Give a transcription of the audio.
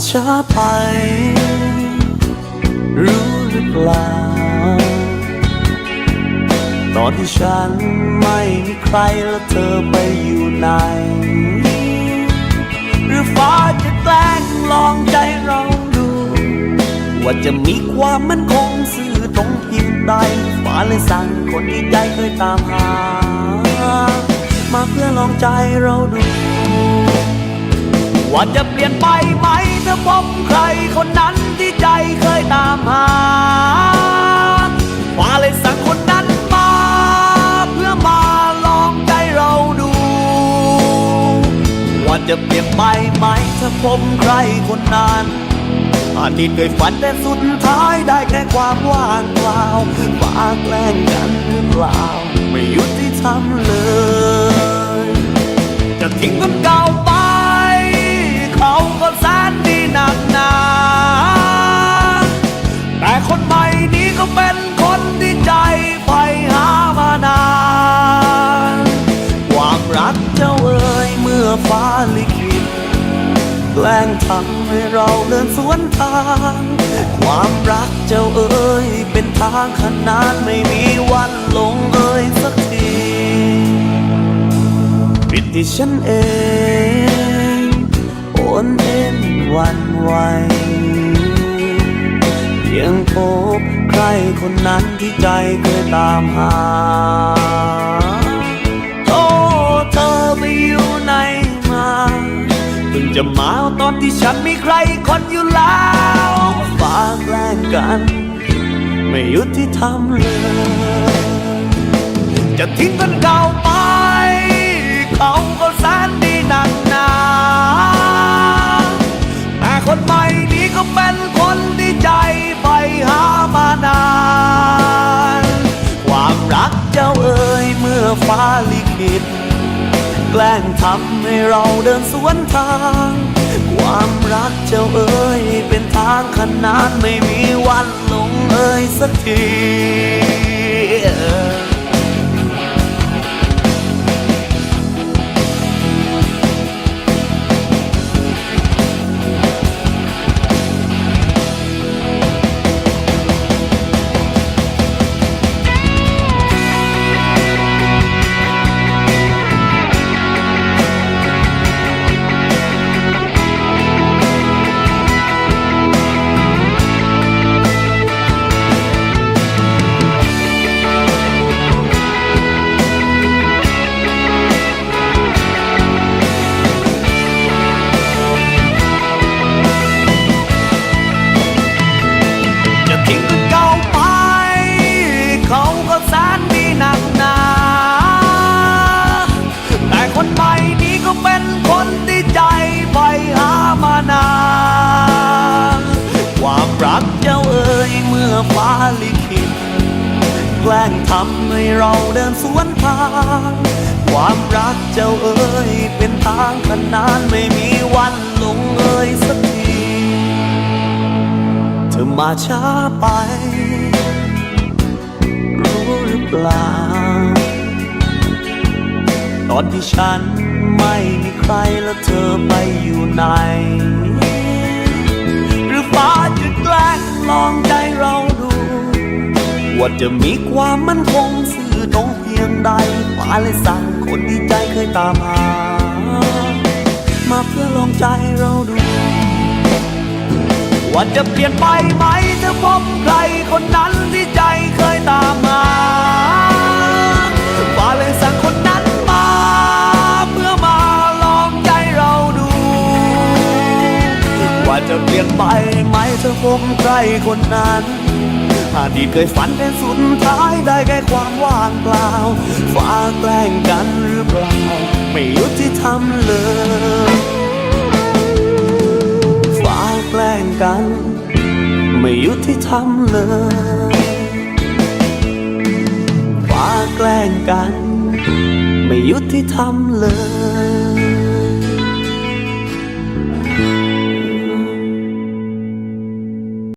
จะมาช้าไป รู้หรือเปล่า ตอนที่ฉันไม่มีใครแล้วเธอไปอยู่ไหน หรือฟ้าจะแกล้งลองใจเราดู ว่าจะมีความมั่นคงสื่อตรงเพียงใดฟ้าเลยสั่งคนที่ใจเคยตามหา มาเพื่อลองใจเราดู ว่าจะเปลี่ยนไปไหมถ้าพบใครคนนั้นที่ใจเคยตามหาฟ้าเลยสั่งคนนั้นมา เพื่อมาลองใจเราดู ว่าจะเปลี่ยนไปไหมถ้าพบใครคนนั้นอาทิตย์เคยฝันแต่สุดท้ายได้แค่ความว่างเปล่าฟ้าแกล้งกันหรือเปล่า ไม่ยุติธรรมเลย จะทิ้งคนเก่าไป แกล้งทำให้เราเดินสวนทาง ความรักเจ้าเอ๋ยเป็นทางขนานไม่มีวันลงเอ่ยสักทีผิดที่ฉันเองโอนเอ็นวันไหวเพียงพบใครคนนั้นที่ใจเคยตามหา มาตอนที่ฉันมีใครคนอยู่แล้วฝากแกล้งกัน ไม่ยุติธรรมเลย จะทิ้งคนเก่าไป เขาก็แสนดีหนักหนาแต่คนใหม่นี้ก็เป็นคนที่ใจใฝ่หามานาน ความรักเจ้าเอ๋ยเมื่อฟ้าลิขิตแกล้งทำให้เราเดินสวนทาง ความรักเจ้าเอ๋ยเป็นทางขนานไม่มีวันลงเอ่ยสักที แกล้งทำให้เราเดินสวนทาง ความรักเจ้าเอ๋ยเป็นทางขนานไม่มีวันลงเอ่ยสักที เธอมาช้าไป รู้หรือเปล่า ตอนที่ฉันไม่มีใครแล้วเธอไปอยู่ไหน หรือฟ้าจะแกล้งลองใจเรา ว่าจะมีความมั่นคงสื่อตรงเพียงใดฟ้าเลยสั่งคนที่ใจเคยตามหา มาเพื่อลองใจเราดู ว่าจะเปลี่ยนไปไหมถ้าพบใครคนนั้นที่ใจเคยตามมาฟ้าเลยสั่งคนนั้นมา เพื่อมาลองใจเราดู ว่าจะเปลี่ยนไปไหมถ้าพบใครคนนั้น อดีตเคยฝันแต่สุดท้ายได้แค่ความว่างเปล่าฟ้าแกล้งกันหรือเปล่า ไม่ยุติธรรมเลยฟ้าแกล้งกัน ไม่ยุติธรรมเลยฟ้าแกล้งกัน ไม่ยุติธรรมเลย